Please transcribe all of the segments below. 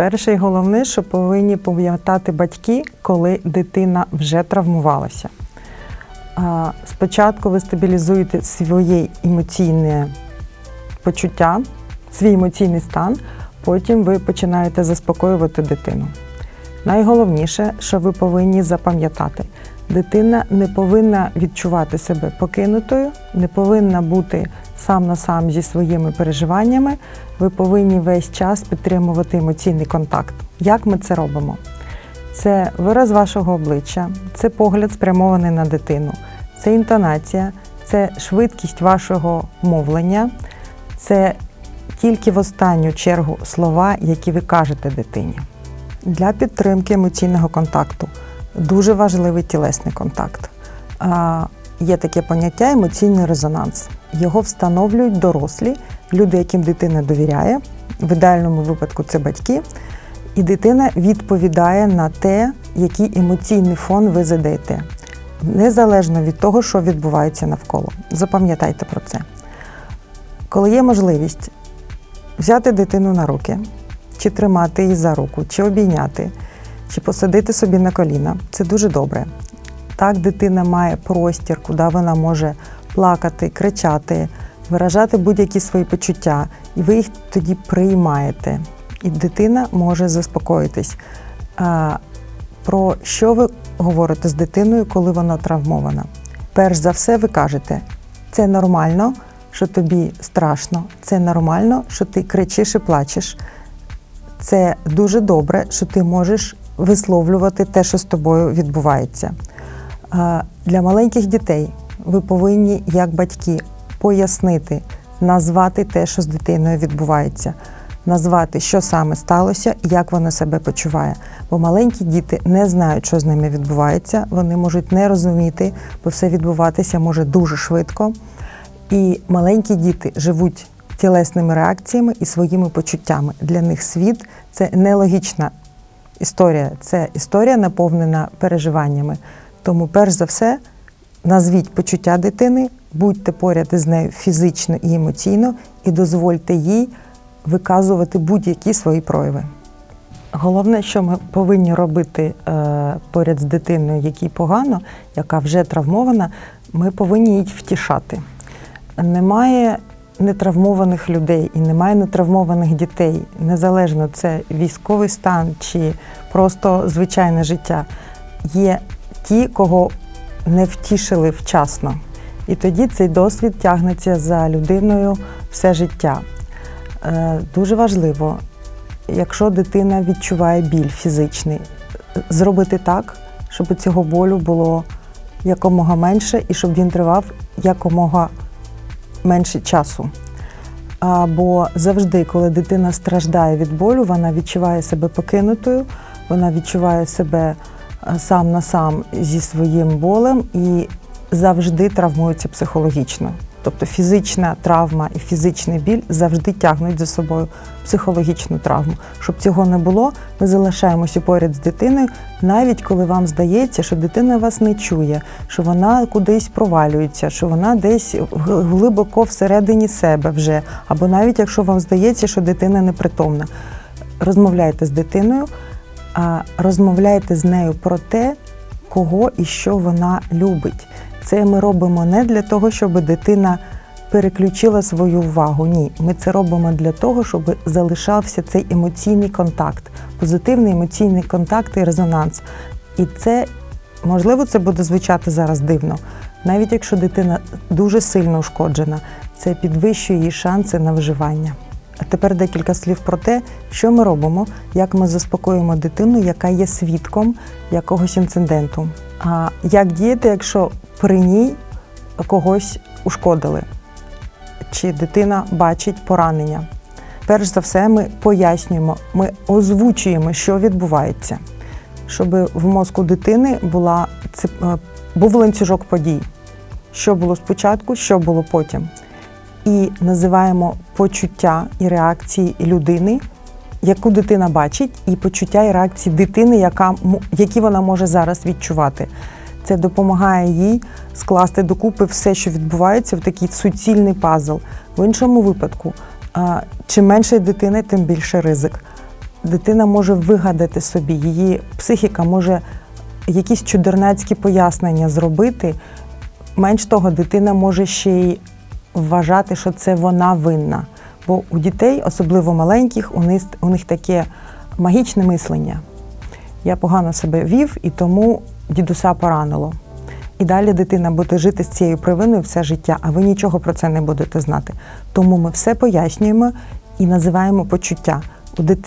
Перше і головне, що повинні пам'ятати батьки, коли дитина вже травмувалася. Спочатку ви стабілізуєте своє емоційне почуття, свій емоційний стан, потім ви починаєте заспокоювати дитину. Найголовніше, що ви повинні запам'ятати, дитина не повинна відчувати себе покинутою, не повинна бути сам на сам зі своїми переживаннями. Ви повинні весь час підтримувати емоційний контакт. Як ми це робимо? Це вираз вашого обличчя, це погляд спрямований на дитину, це інтонація, це швидкість вашого мовлення, це тільки в останню чергу слова, які ви кажете дитині. Для підтримки емоційного контакту дуже важливий тілесний контакт. Є таке поняття емоційний резонанс. Його встановлюють дорослі, люди, яким дитина довіряє. В ідеальному випадку це батьки. І дитина відповідає на те, який емоційний фон ви задаєте, незалежно від того, що відбувається навколо. Запам'ятайте про це. Коли є можливість взяти дитину на руки, чи тримати її за руку, чи обійняти, чи посадити собі на коліна, це дуже добре. Так дитина має простір, куди вона може плакати, кричати, виражати будь-які свої почуття, і ви їх тоді приймаєте. І дитина може заспокоїтись. Про що ви говорите з дитиною, коли вона травмована? Перш за все, ви кажете, це нормально, що тобі страшно, це нормально, що ти кричиш і плачеш. Це дуже добре, що ти можеш висловлювати те, що з тобою відбувається. Для маленьких дітей ви повинні, як батьки, пояснити, назвати те, що з дитиною відбувається, назвати, що саме сталося як вона себе почуває. Бо маленькі діти не знають, що з ними відбувається, вони можуть не розуміти, бо все відбуватися може дуже швидко. І маленькі діти живуть тілесними реакціями і своїми почуттями. Для них світ це нелогічна історія, це історія наповнена переживаннями. Тому, перш за все, назвіть почуття дитини, будьте поряд із нею фізично і емоційно, і дозвольте їй виказувати будь-які свої прояви. Головне, що ми повинні робити е, поряд з дитиною, якій погано, яка вже травмована, ми повинні її втішати. Немає нетравмованих людей і немає нетравмованих дітей. Незалежно це військовий стан чи просто звичайне життя. Є ті, кого не втішили вчасно. І тоді цей досвід тягнеться за людиною все життя. Е, Дуже важливо, якщо дитина відчуває біль фізичний, зробити так, щоб цього болю було якомога менше і щоб він тривав якомога менше часу. А, Бо завжди, коли дитина страждає від болю, вона відчуває себе покинутою, вона відчуває себе сам на сам зі своїм болем і завжди травмується психологічно. Тобто фізична травма і фізичний біль завжди тягнуть за собою психологічну травму. Щоб цього не було, ми залишаємося поряд з дитиною, навіть коли вам здається, що дитина вас не чує, що вона кудись провалюється, що вона десь глибоко всередині себе вже, або навіть якщо вам здається, що дитина непритомна. Розмовляйте з дитиною, розмовляйте з нею про те, кого і що вона любить. Це ми робимо не для того, щоб дитина переключила свою увагу. Ні, ми це робимо для того, щоб залишався цей емоційний контакт, позитивний емоційний контакт і резонанс. І це можливо це буде звучати зараз дивно, навіть якщо дитина дуже сильно ушкоджена, це підвищує її шанси на виживання. А тепер декілька слів про те, що ми робимо, як ми заспокоїмо дитину, яка є свідком якогось інциденту. А як діяти, якщо при ній когось ушкодили, чи дитина бачить поранення? Перш за все, ми пояснюємо, ми озвучуємо, що відбувається, щоб в мозку дитини була, е, був ланцюжок подій, що було спочатку, що було потім. І називаємо почуття і реакції людини, яку дитина бачить, і почуття і реакції дитини, яка, які вона може зараз відчувати. Це допомагає їй скласти докупи все, що відбувається, в такий суцільний пазл. В іншому випадку, чим менше дитини, тим більше ризик. дитина може вигадати собі, її психіка може якісь чудернацькі пояснення зробити. Менш того, дитина може ще й вважати, що це вона винна. Бо у дітей, особливо маленьких, у них, у них таке магічне мислення. Я погано себе вів, і тому дідуся поранило. І далі дитина буде жити з цією провиною все життя, а ви нічого про це не будете знати. Тому ми все пояснюємо і називаємо почуття.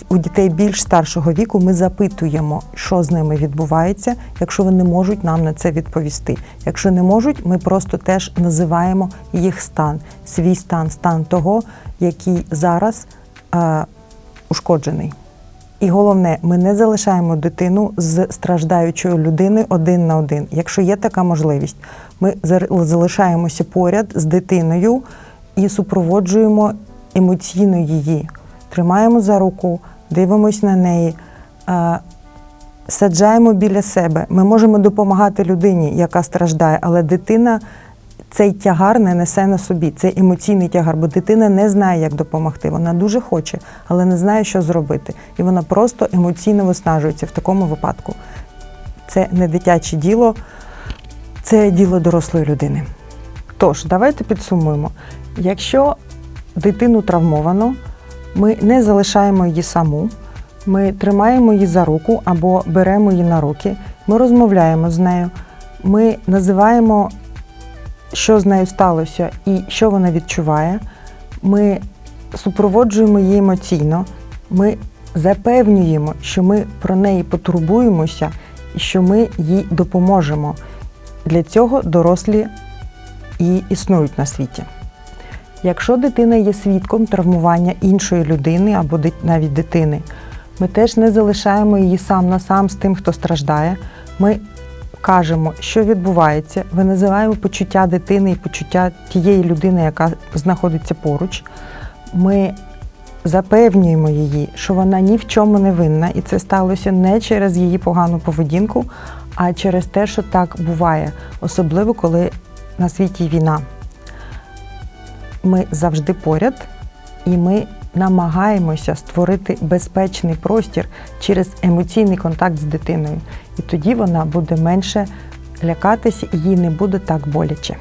У дітей більш старшого віку ми запитуємо, що з ними відбувається, якщо вони можуть нам на це відповісти. Якщо не можуть, ми просто теж називаємо їх стан, свій стан, стан того, який зараз е, ушкоджений. І головне, ми не залишаємо дитину з страждаючою людиною один на один. Якщо є така можливість, ми залишаємося поряд з дитиною і супроводжуємо емоційно її. Тримаємо за руку, дивимось на неї, е, саджаємо біля себе. Ми можемо допомагати людині, яка страждає, але дитина цей тягар не несе на собі. Це емоційний тягар, бо дитина не знає, як допомогти. Вона дуже хоче, але не знає, що зробити. І вона просто емоційно виснажується в такому випадку. Це не дитяче діло, це діло дорослої людини. Тож, давайте підсумуємо. Якщо дитину травмовано, ми не залишаємо її саму, ми тримаємо її за руку або беремо її на руки, ми розмовляємо з нею, ми називаємо, що з нею сталося і що вона відчуває. Ми супроводжуємо її емоційно, ми запевнюємо, що ми про неї потурбуємося і що ми їй допоможемо. Для цього дорослі і існують на світі. Якщо дитина є свідком травмування іншої людини або навіть дитини, ми теж не залишаємо її сам на сам з тим, хто страждає. Ми кажемо, що відбувається, ми називаємо почуття дитини і почуття тієї людини, яка знаходиться поруч. Ми запевнюємо її, що вона ні в чому не винна, і це сталося не через її погану поведінку, а через те, що так буває, особливо коли на світі війна. Ми завжди поряд, і ми намагаємося створити безпечний простір через емоційний контакт з дитиною. І тоді вона буде менше лякатися і їй не буде так боляче.